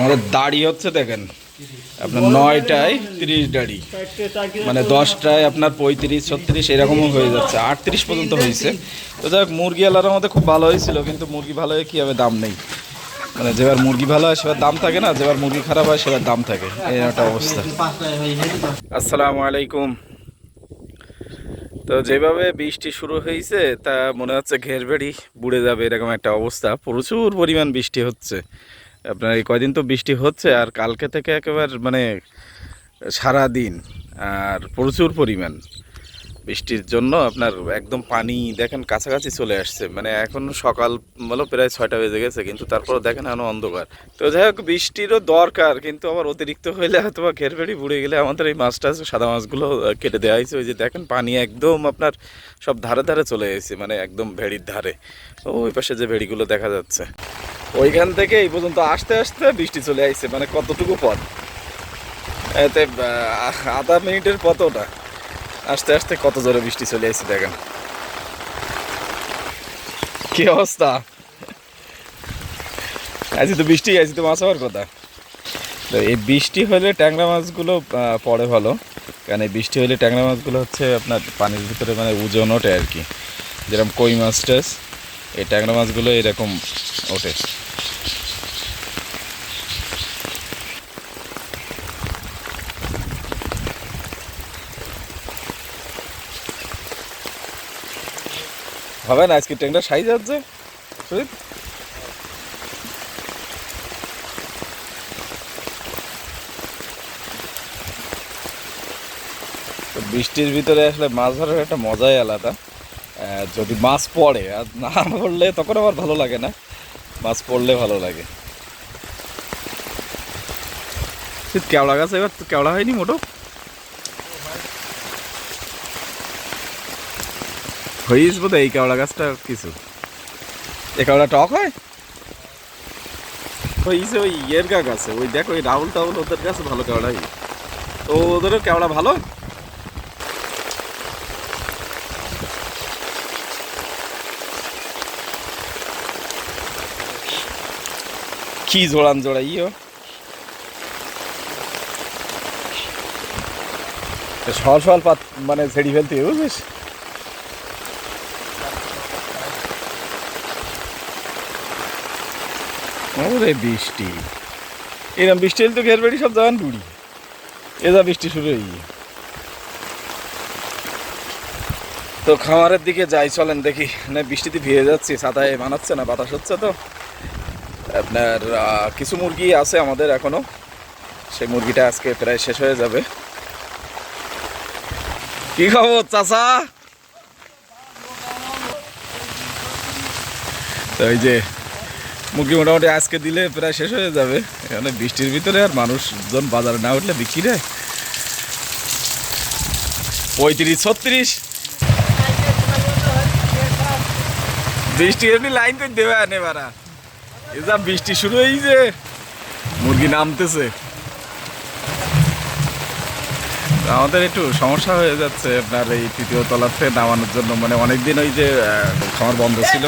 আমাদের দাড়ি হচ্ছে দেখেন। আপনার নয়টায় তিরিশ দাড়ি। মানে দশটায় আপনার পঁয়ত্রিশ, ছত্রিশ, এরকমও হয়ে যাচ্ছে। আটত্রিশ পর্যন্ত হয়েছে। তো যাই হোক, মুরগি আলার মধ্যে খুব ভালো হয়েছিল, কিন্তু মুরগি ভালো হয়ে কী হবে, দাম নেই। মানে যেবার মুরগি ভালো হয়, সেবার দাম থাকে না, যেবার মুরগি খারাপ হয়, সেবার দাম থাকে। এই একটা অবস্থা। আসসালামু আলাইকুম। তো যেভাবে বৃষ্টি শুরু হয়েছে, তা মনে হচ্ছে ঘেরবেড়ি বুড়ে যাবে, এরকম একটা অবস্থা। প্রচুর পরিমাণ বৃষ্টি হচ্ছে। আপনার এই কয়দিন তো বৃষ্টি হচ্ছে আর কালকে থেকে একেবারে মানে সারা দিন আর প্রচুর পরিমাণ। বৃষ্টির জন্য আপনার একদম পানি দেখেন কাছাকাছি চলে আসছে। মানে এখন সকাল বলো প্রায় ছয়টা বেজে গেছে, কিন্তু তারপরে দেখেন এখনও অন্ধকার। তো যাই হোক, বৃষ্টিরও দরকার, কিন্তু আবার অতিরিক্ত হইলে হয়তো বা ঘেরবেড়ি বুড়ে গেলে আমাদের এই মাছটা সাদা মাছগুলো কেটে দেওয়া হয়েছে। ওই যে দেখেন, পানি একদম আপনার সব ধারে ধারে চলে এসেছে মানে একদম ভেড়ির ধারে। ওই পাশে যে ভেড়িগুলো দেখা যাচ্ছে। ওইখান থেকে এই পর্যন্ত আসতে আসতে বৃষ্টি চলে আসছে মানে কতটুকু পথ? এতে আধা মিনিটের পথ ওটা। আস্তে আস্তে কত জোরে বৃষ্টি চলে আসছে দেখেন। কি অবস্থা? আজ তো বৃষ্টি আজ তো মাছ হওয়ার কথা। তো এই বৃষ্টি হলে ট্যাংরা মাছগুলো পড়ে ভালো। কারণ এই বৃষ্টি হলে ট্যাংরা মাছগুলো হচ্ছে আপনার পানির ভিতরে মানে ওজন ওঠে আর কি। যেরকম কই মাছ টাছ, এই ট্যাংরা মাছগুলো এরকম ওঠে। হবে না আজকে ট্যাংরা সাইজ আছে? তো বৃষ্টির ভিতরে আসলে মাছ ধরার একটা মজাই আলাদা। যদি মাছ পড়ে, আর না পড়লে তখন আবার ভালো লাগে না। মাছ পড়লে ভালো লাগে। কেওড়া গাছ এবার কেওড়া হয়নি মোটো হয়েছ বোধ এই কেওড়া গাছটা কিছু। এই কেওড়া টক হয়? হয়েছে ওই ইয়ের গা গাছে, ওই দেখো ওই রাহুল টাহুল, ওদের কাছে ভালো কেওড়া তো ওদেরও কেওড়া ভালো? কি জোড়ান জোড়া ইয়ে। সল সল পাত মানে ছেড়ি ফেলতে বুঝিস ওরে বৃষ্টি। এরকম বৃষ্টি হলে তো ঘের বাড়ি সব যান বুড়ি। এ যা বৃষ্টি শুরু হয়ে গিয়ে। তো খামারের দিকে যাই, চলেন দেখি। না, বৃষ্টিতে ভিজে যাচ্ছি, ছাতায় বানাচ্ছে না, বাতাস হচ্ছে তো। আপনার কিছু মুরগি আছে আমাদের এখনও। সেই মুরগিটা আজকে প্রায় শেষ হয়ে যাবে। কি খবর, চাচা? তো এই যে মুরগি মোটামুটি আজকে দিলে প্রায় শেষ হয়ে যাবে। এখানে বৃষ্টির ভিতরে আর মানুষজন বাজারে না উঠলে বিক্রি রে পঁয়ত্রিশ, ছত্রিশ। বৃষ্টি এমনি লাইন তো দেবে আনে বারা এ যা বৃষ্টি শুরু হয়েছে মুরগি নামতেছে। আমাদের একটু সমস্যা হয়ে যাচ্ছে আপনার এই তৃতীয় তলাতে নামানোর জন্য। মানে অনেকদিন ওই যে খামার বন্ধ ছিল।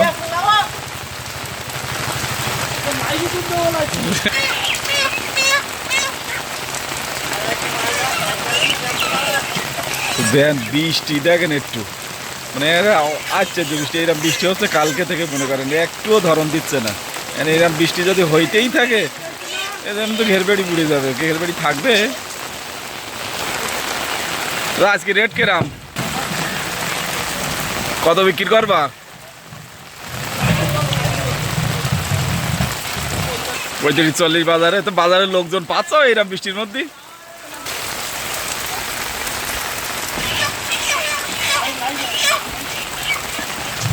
দেন বৃষ্টি, দেখেন একটু। মানে এরা আচ্ছা বৃষ্টি এরকম বৃষ্টি হচ্ছে কালকে থেকে মনে করেন, একটুও ধরন দিচ্ছে না। মানে এরকম বৃষ্টি যদি হইতেই থাকে এরকম তো ঘেরবাড়ি বুড়ে যাবে। ঘেরবাড়ি থাকবে? আজকে রেট কেরাম? কত বিক্রি করবা? পঁয়ত্রিশ চল্লিশ বাজারে তো বাজারের লোকজন পাচ্ছ এরকম বৃষ্টির মধ্যে?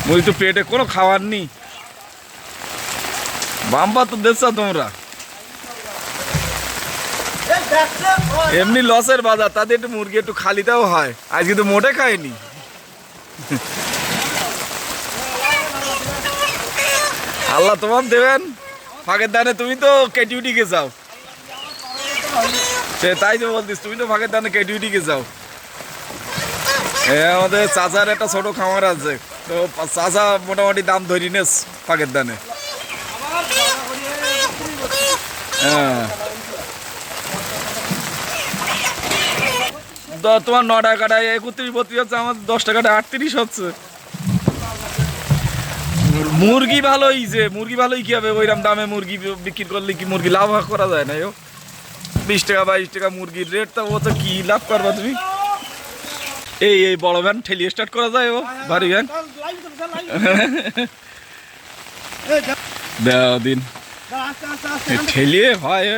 মুই তো পেটে কোনো খাবার নেই। বাম্বা তো দেখছ তোমরা? এমনি লসের বাজার, তাতে একটু মুরগি একটু খালিটাও হয়। আজকে তো মোটে খায়নি আল্লাহ তোমার দেবেন? ফাঁকের দানে তুমি তো কেটিউটিকে যাও। সে তাই তো বলতিস, তুমি তো ফাঁকের দানে কেটিউটিকে যাও। এ আমাদের চাচার একটা ছোট খামার আছে, তো চাচা মোটামুটি দাম ধরি নেস ফাঁকের দানে। হ্যাঁ। তোমার ন টাকাটায় একত্রিশ বত্রিশ হচ্ছে, আমার দশ টাকাটা আটত্রিশ হচ্ছে। মুরগি ভালোই যে, মুরগি ভালোই কি হবে ওইরকম দামে মুরগি বিক্রি করলে কি মুরগি লাভ করা যায় না ও বিশ টাকা, বাইশ টাকা মুরগির রেট তা ও তো কি লাভ করবা তুমি? এই এই বড় ভ্যান ঠেলিয়ে স্টার্ট করা যায়, ও? ভারী ভ্যান? দিন। ঠেলিয়ে হয়